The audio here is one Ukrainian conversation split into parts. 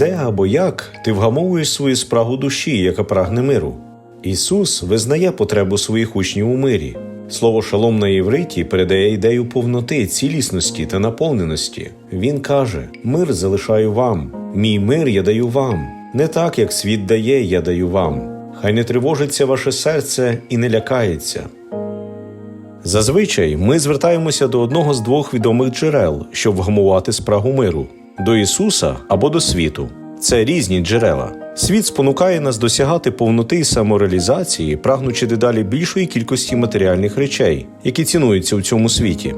де або як ти вгамовуєш свою спрагу душі, яка прагне миру. Ісус визнає потребу своїх учнів у мирі. Слово шалом на євриті передає ідею повноти, цілісності та наповненості. Він каже: Мир залишаю вам, мій мир я даю вам. Не так, як світ дає, я даю вам. Хай не тривожиться ваше серце і не лякається. Зазвичай ми звертаємося до одного з двох відомих джерел, щоб вгамувати спрагу миру до Ісуса або до світу. Це різні джерела. Світ спонукає нас досягати повноти і самореалізації, прагнучи дедалі більшої кількості матеріальних речей, які цінуються у цьому світі.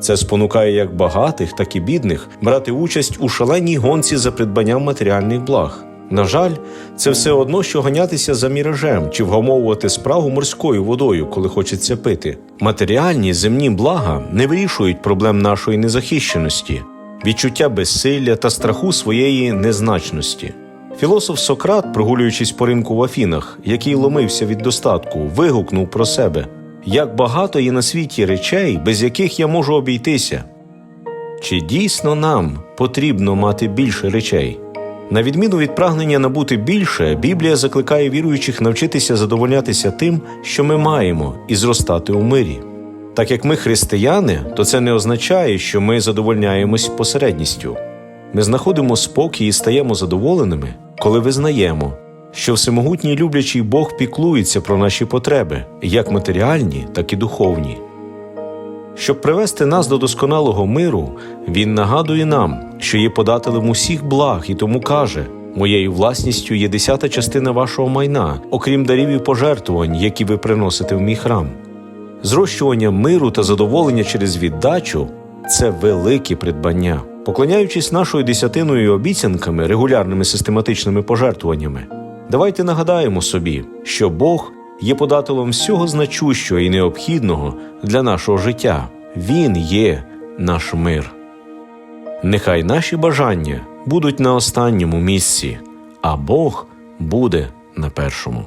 Це спонукає як багатих, так і бідних брати участь у шаленій гонці за придбанням матеріальних благ. На жаль, це все одно, що ганятися за міражем чи вгамовувати спрагу морською водою, коли хочеться пити. Матеріальні земні блага не вирішують проблем нашої незахищеності, відчуття безсилля та страху своєї незначності. Філософ Сократ, прогулюючись по ринку в Афінах, який ломився від достатку, вигукнув про себе: як багато є на світі речей, без яких я можу обійтися. Чи дійсно нам потрібно мати більше речей? На відміну від прагнення набути більше, Біблія закликає віруючих навчитися задовольнятися тим, що ми маємо, і зростати у мирі. Так як ми християни, то це не означає, що ми задовольняємось посередністю. Ми знаходимо спокій і стаємо задоволеними, коли визнаємо, що всемогутній люблячий Бог піклується про наші потреби, як матеріальні, так і духовні. Щоб привести нас до досконалого миру, він нагадує нам, що є подателем усіх благ, і тому каже: Моєю власністю є десята частина вашого майна, окрім дарів і пожертвувань, які ви приносите в мій храм. Зрощування миру та задоволення через віддачу це великі придбання. Поклоняючись нашою десятиною і обіцянками, регулярними систематичними пожертвуваннями, давайте нагадаємо собі, що Бог є подателем всього значущого і необхідного для нашого життя. Він є наш мир. Нехай наші бажання будуть на останньому місці, а Бог буде на першому.